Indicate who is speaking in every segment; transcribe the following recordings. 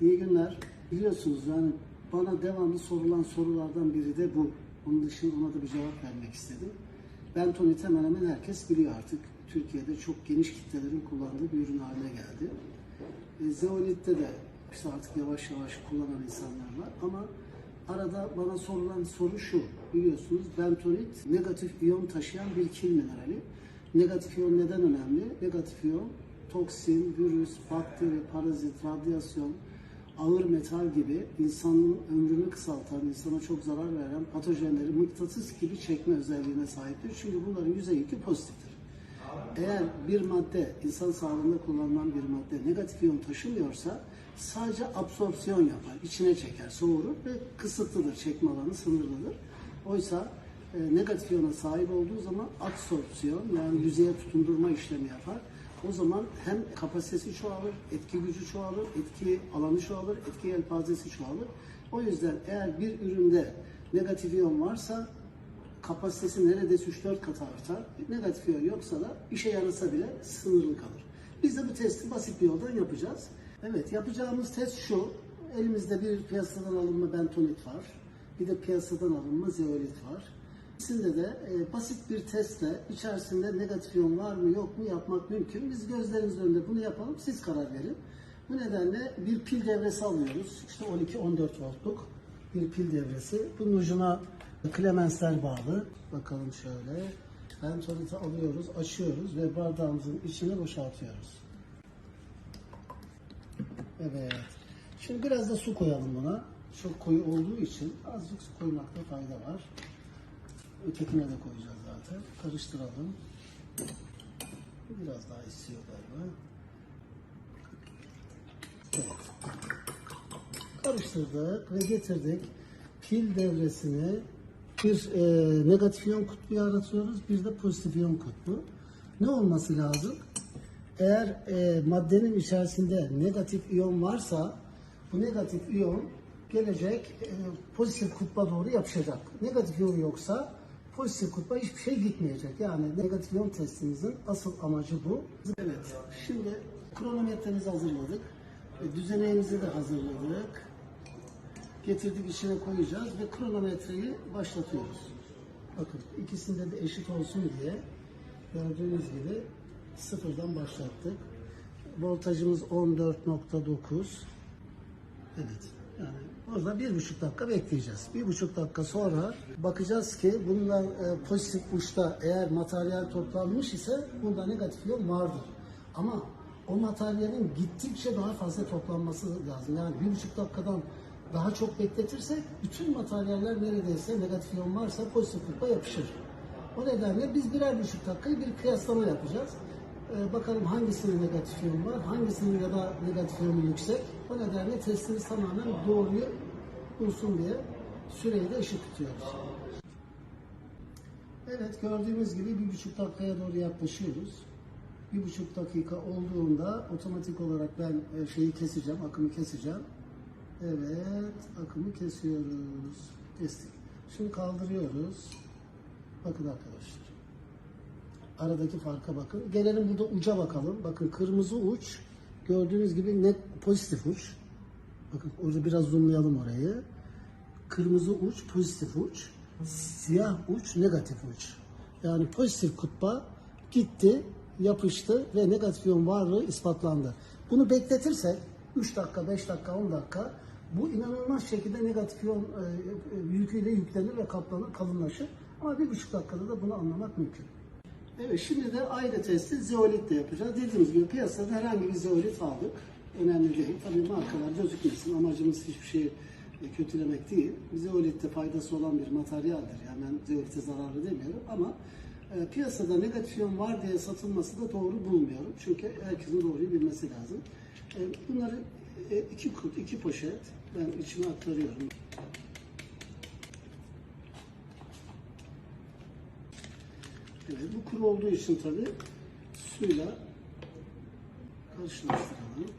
Speaker 1: İyi günler. Biliyorsunuz yani bana devamlı sorulan sorulardan biri de bu. Onun dışında ona da bir cevap vermek istedim. Bentonit hemen hemen herkes biliyor artık. Türkiye'de çok geniş kitlelerin kullandığı bir ürün haline geldi. E, zeolitte de işte artık yavaş yavaş kullanan insanlar var ama arada bana sorulan soru şu. Biliyorsunuz bentonit negatif iyon taşıyan bir kil minerali. Negatif iyon neden önemli? Negatif iyon toksin, virüs, bakteri, parazit, radyasyon, ağır metal gibi insanın ömrünü kısaltan, insana çok zarar veren patojenleri mıknatıs gibi çekme özelliğine sahiptir. Çünkü bunların yüzey yükü pozitiftir. Eğer bir madde, insan sağlığında kullanılan bir madde negatif iyon taşımıyorsa sadece absorpsiyon yapar, içine çeker, soğurur ve kısıtlıdır, çekme alanı sınırlıdır. Oysa e, negatif iyona sahip olduğu zaman absorpsiyon yani yüzeye tutundurma işlemi yapar. O zaman hem kapasitesi çoğalır, etki gücü çoğalır, etki alanı çoğalır, etki yelpazesi çoğalır. O yüzden eğer bir üründe negatif iyon varsa kapasitesi neredeyse 3-4 kat artar. Negatif iyon yoksa da işe yarasa bile sınırlı kalır. Biz de bu testi basit bir yoldan yapacağız. Evet yapacağımız test şu. Elimizde bir piyasadan alınma bentonit var. Bir de piyasadan alınma zeolit var. İkisinde de e, basit bir testle içerisinde negatif iyon var mı yok mu yapmak mümkün. Biz gözlerinizin önünde bunu yapalım. Siz karar verin. Bu nedenle bir pil devresi alıyoruz. İşte 12-14 voltluk bir pil devresi. Bunun ucuna klemensler bağlı. Bakalım şöyle. Bentoniti alıyoruz, açıyoruz ve bardağımızın içine boşaltıyoruz. Evet. Şimdi biraz da su koyalım buna. Çok koyu olduğu için azıcık su koymakta fayda var. Ötekine de koyacağız zaten. Karıştıralım. Biraz daha istiyor galiba. Evet. Karıştırdık ve getirdik. Pil devresini bir e, negatif iyon kutbu yaratıyoruz. Bir de pozitif iyon kutbu. Ne olması lazım? Eğer e, maddenin içerisinde negatif iyon varsa bu negatif iyon gelecek e, pozitif kutba doğru yapışacak. Negatif iyon yoksa pozitif kutba hiçbir şey gitmeyecek. Yani negatif iyon testimizin asıl amacı bu. Evet. Şimdi kronometremizi hazırladık. E, düzeneğimizi de hazırladık. Getirdik içine koyacağız ve kronometreyi başlatıyoruz. Bakın ikisinde de eşit olsun diye gördüğünüz gibi sıfırdan başlattık. Voltajımız 14.9. Evet. Yani orada bir buçuk dakika bekleyeceğiz. Bir buçuk dakika sonra bakacağız ki bunlar e, pozitif uçta eğer materyal toplanmış ise bunda negatif iyon vardır. Ama o materyalin gittikçe daha fazla toplanması lazım. Yani bir buçuk dakikadan daha çok bekletirsek bütün materyaller neredeyse negatif iyon varsa pozitif kutba yapışır. O nedenle biz birer buçuk dakikayı bir kıyaslama yapacağız. Ee, bakalım hangisinin negatif iyon var, hangisinin ya da negatif iyonu yüksek. O nedenle testimiz tamamen doğruyu bulsun diye süreyi de eşit tutuyoruz. Evet gördüğünüz gibi bir buçuk dakikaya doğru yaklaşıyoruz. Bir buçuk dakika olduğunda otomatik olarak ben e, şeyi keseceğim, akımı keseceğim. Evet, akımı kesiyoruz. Kestik. Şimdi kaldırıyoruz. Bakın arkadaşlar. Aradaki farka bakın. Gelelim burada uca bakalım. Bakın kırmızı uç gördüğünüz gibi net pozitif uç. Bakın orada biraz zoomlayalım orayı. Kırmızı uç pozitif uç. Siyah uç negatif uç. Yani pozitif kutba gitti, yapıştı ve negatif iyon varlığı ispatlandı. Bunu bekletirsek 3 dakika, 5 dakika, 10 dakika bu inanılmaz şekilde negatif iyon e, e, yüküyle yüklenir ve kaplanır, kalınlaşır. Ama bir buçuk dakikada da bunu anlamak mümkün. Evet şimdi de aynı testi zeolitle yapacağız. Dediğimiz gibi piyasada herhangi bir zeolit aldık. Önemli değil. Tabii markalar gözükmesin. Amacımız hiçbir şeyi e, kötülemek değil. Zeolitte faydası olan bir materyaldir. Yani ben zeolite zararlı demiyorum ama e, piyasada negatif iyon var diye satılması da doğru bulmuyorum. Çünkü herkesin doğruyu bilmesi lazım. E, bunları e, iki kut, iki poşet ben içine aktarıyorum. Evet, bu kuru olduğu için tabi suyla karşılaştıralım.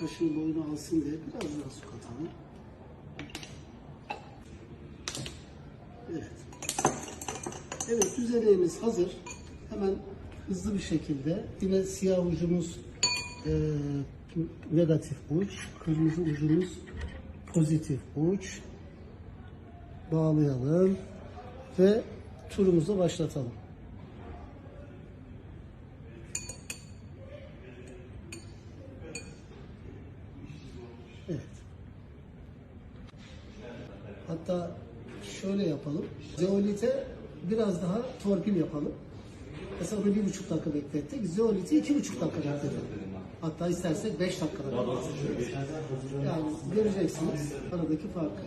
Speaker 1: Kaşığın boyunu alsın diye biraz daha su katalım. Evet. Evet düzeneğimiz hazır. Hemen hızlı bir şekilde yine siyah ucumuz e, negatif uç, kırmızı ucumuz pozitif uç. Bağlayalım ve turumuzu başlatalım. Evet. Hatta şöyle yapalım. Zeolite biraz daha torpil yapalım. Mesela bir buçuk dakika beklettik. Zeolite iki buçuk dakika bekletelim. Hatta istersek beş dakikada bekletelim. Yani göreceksiniz aradaki farkı.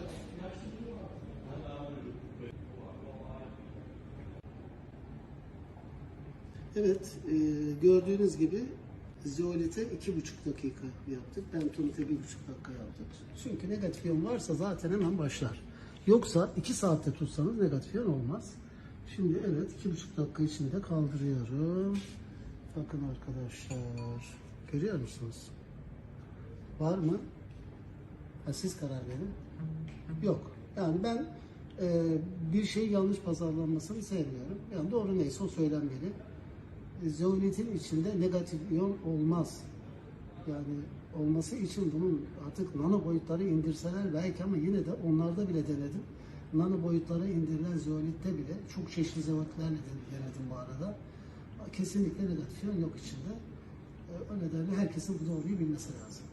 Speaker 1: Evet, e, gördüğünüz gibi zeolite iki buçuk dakika yaptık. Bentonite bir buçuk dakika yaptık. Çünkü negatif iyon varsa zaten hemen başlar. Yoksa iki saatte tutsanız negatif iyon olmaz. Şimdi evet iki buçuk dakika içinde kaldırıyorum. Bakın arkadaşlar. Görüyor musunuz? Var mı? Ha, siz karar verin. Yok. Yani ben e, bir şey yanlış pazarlanmasını sevmiyorum. Yani doğru neyse o söylenmeli. E, Zeolitin içinde negatif iyon olmaz. Yani olması için bunun artık nano boyutları indirseler belki ama yine de onlarda bile denedim. Nano boyutlara indirilen zeolitte bile çok çeşitli zeolitlerle de denedim bu arada. Kesinlikle negatif yok içinde. E, O nedenle herkesin bu doğruyu bilmesi lazım.